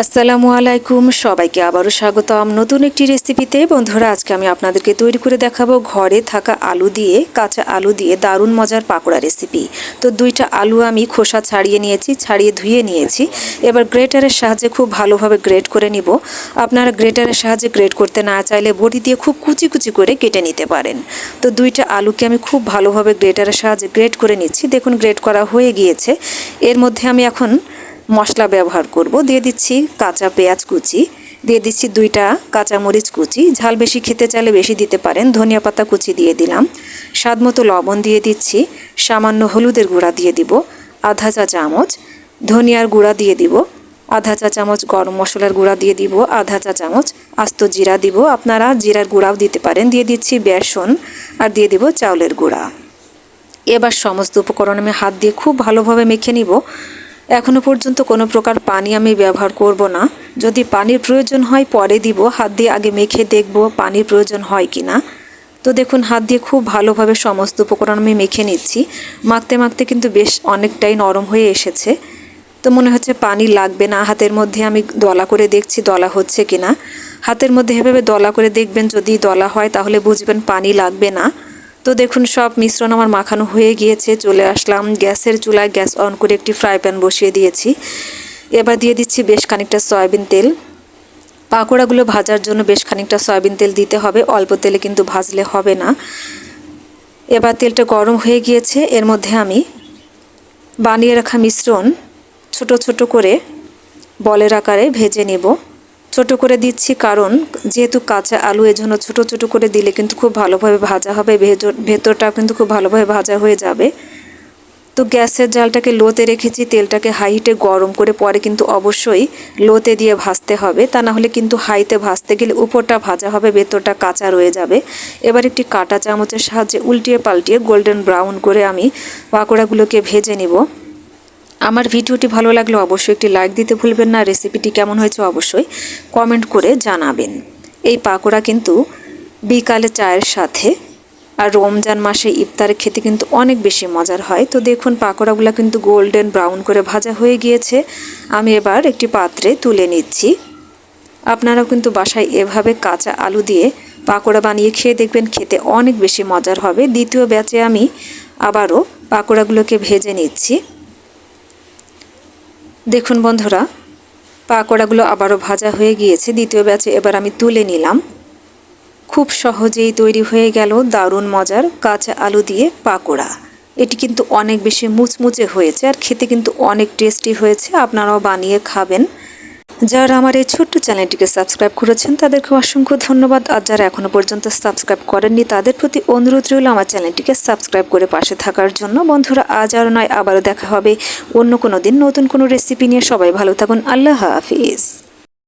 আসসালামু আলাইকুম। সবাইকে আবারও স্বাগতম নতুন একটি রেসিপিতে। বন্ধুরা, আজকে আমি আপনাদেরকে তৈরি করে দেখাবো ঘরে থাকা আলু দিয়ে, কাঁচা আলু দিয়ে দারুণ মজার পাকোড়া রেসিপি। তো দুইটা আলু আমি খোসা ছাড়িয়ে নিয়েছি, ছাড়িয়ে ধুয়ে নিয়েছি। এবার গ্রেটারের সাহায্যে খুব ভালোভাবে গ্রেট করে নিব। আপনারা গ্রেটারের সাহায্যে গ্রেট করতে না চাইলে বটি দিয়ে খুব কুচি কুচি করে কেটে নিতে পারেন। তো দুইটা আলুকে আমি খুব ভালোভাবে গ্রেটারের সাহায্যে গ্রেট করে নিচ্ছি। দেখুন, গ্রেট করা হয়ে গিয়েছে। এর মধ্যে আমি এখন মশলা ব্যবহার করব। দিয়ে দিচ্ছি কাঁচা পেঁয়াজ কুচি। দিয়ে দিচ্ছি দুইটা কাঁচা মরিচ কুচি। ঝাল বেশি খেতে চাইলে বেশি দিতে পারেন। ধনিয়া পাতা কুচি দিয়ে দিলাম। স্বাদ মতো লবণ দিয়ে দিচ্ছি। সামান্য হলুদের গুঁড়া দিয়ে দিব। আধা চা চামচ ধনিয়ার গুঁড়া দিয়ে দিব। আধা চা চামচ গরম মশলার গুঁড়া দিয়ে দিব। আধা চা চামচ আস্ত জিরা দিব। আপনারা জিরার গুঁড়াও দিতে পারেন। দিয়ে দিচ্ছি বেসন আর দিয়ে দিব চাউলের গুঁড়া। এবার সমস্ত উপকরণ আমি হাত দিয়ে খুব ভালোভাবে মেখে নিব। এখনও পর্যন্ত কোনো প্রকার পানি আমি ব্যবহার করব না। যদি পানির প্রয়োজন হয়, পরে দিব। হাত দিয়ে আগে মেখে দেখব পানির প্রয়োজন হয় কি না। তো দেখুন, হাত দিয়ে খুব ভালোভাবে সমস্ত উপকরণ আমি মেখে নিচ্ছি। মাখতে মাখতে কিন্তু বেশ অনেকটাই নরম হয়ে এসেছে। তো মনে হচ্ছে পানি লাগবে না। হাতের মধ্যে আমি দলা করে দেখছি দলা হচ্ছে কি না। হাতের মধ্যে এভাবে দলা করে দেখবেন, যদি দলা হয়, তাহলে বুঝবেন পানি লাগবে না। তো দেখুন, সব মিশ্রণ আমার মাখানো হয়ে গিয়েছে। চলে আসলাম গ্যাসের চুলায়। গ্যাস অন করে একটি ফ্রাই প্যান বসিয়ে দিয়েছি। এবার দিয়ে দিচ্ছি বেশ খানিকটা সয়াবিন তেল। পাকোড়াগুলো ভাজার জন্য বেশ খানিকটা সয়াবিন তেল দিতে হবে। অল্প তেলে কিন্তু ভাজলে হবে না। এবার তেলটা গরম হয়ে গিয়েছে। এর মধ্যে আমি বানিয়ে রাখা মিশ্রণ ছোট ছোট করে বলের আকারে ভেজে নেব। ছোট করে দিচ্ছি, কারণ যেহেতু কাঁচা আলু, এজন্য ছোট ছোট করে দিলে কিন্তু খুব ভালোভাবে ভাজা হবে ভেতরটাও কিন্তু খুব ভালোভাবে ভাজা হয়ে যাবে। তো গ্যাসের জালটাকে লোতে রেখেছি, তেলটাকে হাই হাইটে গরম করে পরে কিন্তু অবশ্যই লোতে দিয়ে ভাজতে হবে। তা না হলে কিন্তু হাইতে ভাজতে গেলে উপরটা ভাজা হবে, ভেতরটা কাঁচা রয়ে যাবে। এবার একটি কাটা চামচের সাহায্যে উল্টিয়ে পাল্টিয়ে গোল্ডেন ব্রাউন করে আমি পাকোড়াগুলোকে ভেজে নিব। আমার ভিডিওটি ভালো লাগলে অবশ্যই একটি লাইক দিতে ভুলবেন না। রেসিপিটি কেমন হয়েছে অবশ্যই কমেন্ট করে জানাবেন। এই পাকোড়া কিন্তু বিকালে চায়ের সাথে আর রমজান মাসে ইফতারে খেতে কিন্তু অনেক বেশি মজার হয়। তো দেখুন, পাকোড়াগুলো কিন্তু গোল্ডেন ব্রাউন করে ভাজা হয়ে গিয়েছে। আমি এবার একটি পাত্রে তুলে নিচ্ছি। আপনারাও কিন্তু বাসায় এভাবে কাঁচা আলু দিয়ে পাকোড়া বানিয়ে খেয়ে দেখবেন, খেতে অনেক বেশি মজার হবে। দ্বিতীয় ব্যাচে আমি আবারও পাকোড়াগুলোকে ভেজে নিচ্ছি। দেখুন বন্ধুরা, পাকোড়াগুলো আবারও ভাজা হয়ে গিয়েছে। দ্বিতীয় ব্যাচে এবার আমি তুলে নিলাম। খুব সহজেই তৈরি হয়ে গেল দারুণ মজার কাঁচা আলু দিয়ে পাকোড়া। এটি কিন্তু অনেক বেশি মুচমুচে হয়েছে আর খেতে কিন্তু অনেক টেস্টি হয়েছে। আপনারাও বানিয়ে খাবেন। যারা আমার এই ছোট্ট চ্যানেলটিকে সাবস্ক্রাইব করেছেন, তাদেরকে অসংখ্য ধন্যবাদ। আর যারা এখনও পর্যন্ত সাবস্ক্রাইব করেননি, তাদের প্রতি অনুরোধ রইল আমার চ্যানেলটিকে সাবস্ক্রাইব করে পাশে থাকার জন্য। বন্ধুরা, আজ আর নয়, আবারও দেখা হবে অন্য কোনো দিন নতুন কোনো রেসিপি নিয়ে। সবাই ভালো থাকুন। আল্লাহ হাফিজ।